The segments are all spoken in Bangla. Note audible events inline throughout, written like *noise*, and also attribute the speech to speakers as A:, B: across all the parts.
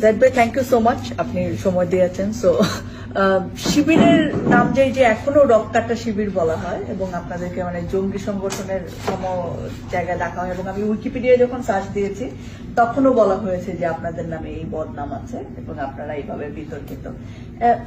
A: ভাই থ্যাংক ইউ সো মাচ আপনি সময় দিয়েছেন সো শিবিরের নাম যে যে এখনও রক্তাটা শিবির বলা হয়, এবং আপনাদেরকে মানে জঙ্গি সংগঠনের সম জায়গায় ডাকা হয়, এবং আমি উইকিপিডিয়া যখন সার্চ দিয়েছি, তখনও বলা হয়েছে যে আপনাদের নামে এই বদনাম আছে, এবং আপনারা এইভাবে বিতর্কিত।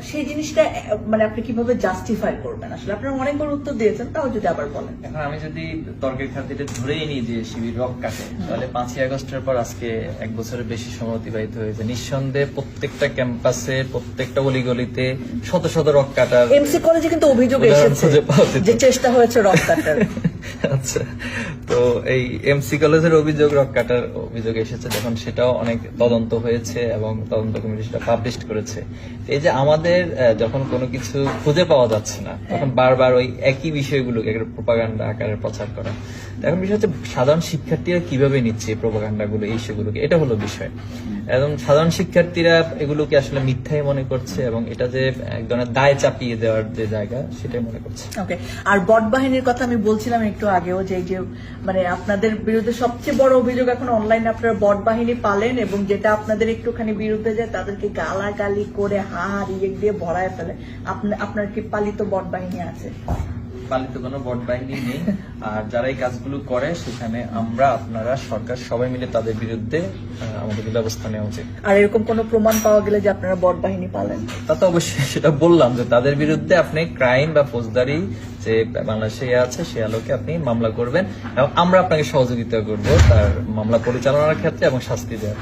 A: সেই জিনিসটা মানে আপনি কীভাবে জাস্টিফাই করবেন? আসলে আপনারা অনেকবার উত্তর দিয়েছেন, তাও যদি আবার বলেন।
B: এখন আমি যদি তর্কের খাতিরে ধরেই নিই যে শিবির রক কাটে তাহলে পাঁচই আগস্টের পর আজকে এক বছরের বেশি সময় অতিবাহিত হয়েছে। নিঃসন্দেহে প্রত্যেকটা ক্যাম্পাসে, প্রত্যেকটা অলিগলিতে শত শত রক কাটার
A: এমসি কলেজে কিন্তু অভিযোগ এসেছে। যে চেষ্টা হয়েছে রক্তাটার *laughs*
B: আচ্ছা তো এই এমসি কলেজের অভিযোগ রক কাটার অভিযোগ এসেছে যখন সেটাও অনেক তদন্ত হয়েছে এবং তদন্ত কমিটি সেটা পাবলিশ করেছে। এই যে আমাদের যখন কোনো কিছু খুঁজে পাওয়া যাচ্ছে না তখন বারবার ওই একই বিষয়গুলোকে একটা প্রোপাগান্ডা আকারে প্রচার করা। এখন বিষয় হচ্ছে সাধারণ শিক্ষার্থীরা কীভাবে নিচ্ছে এই প্রোপাগান্ডা গুলো এই সেগুলোকে? এটা হলো বিষয়। এবং সাধারণ শিক্ষার্থীরা এগুলোকে আসলে মিথ্যাই মনে করছে এবং এটা যে এক ধরনের দায় চাপিয়ে দেওয়ার যে জায়গা, সেটাই মনে করছে।
A: ওকে আর বট বাহিনীর কথা আমি বলছিলাম একটু আগেও যে যে মানে আপনাদের বিরুদ্ধে সবচেয়ে বড় অভিযোগ এখন অনলাইনে আপনারা বট বাহিনী পালেন এবং যেটা আপনাদের একটুখানি বিরুদ্ধে যায়, তাদেরকে গালাগালি করে ইয়ে দিয়ে ভরায় ফেলে। আপনি- আপনার কি পালিত বট বাহিনী আছে?
B: পালিত কোনো বট বাহিনী নেই। আর যারা এই কাজগুলো করে সেখানে আমরা আপনারা সরকার সবাই মিলে তাদের বিরুদ্ধে আমাদের ব্যবস্থা নেওয়া উচিত।
A: আর এরকম কোনো প্রমাণ পাওয়া গেলে যে আপনারা বট বাহিনী পালেন?
B: তা তো অবশ্যই সেটা বললাম যে তাদের বিরুদ্ধে আপনি ক্রাইম বা ফৌজদারি যে বাংলাদেশে আছে সে আলোকে আপনি মামলা করবেন। এবং আমরা আপনাকে সহযোগিতা করব তার মামলা পরিচালনার ক্ষেত্রে এবং শাস্তি দেওয়ার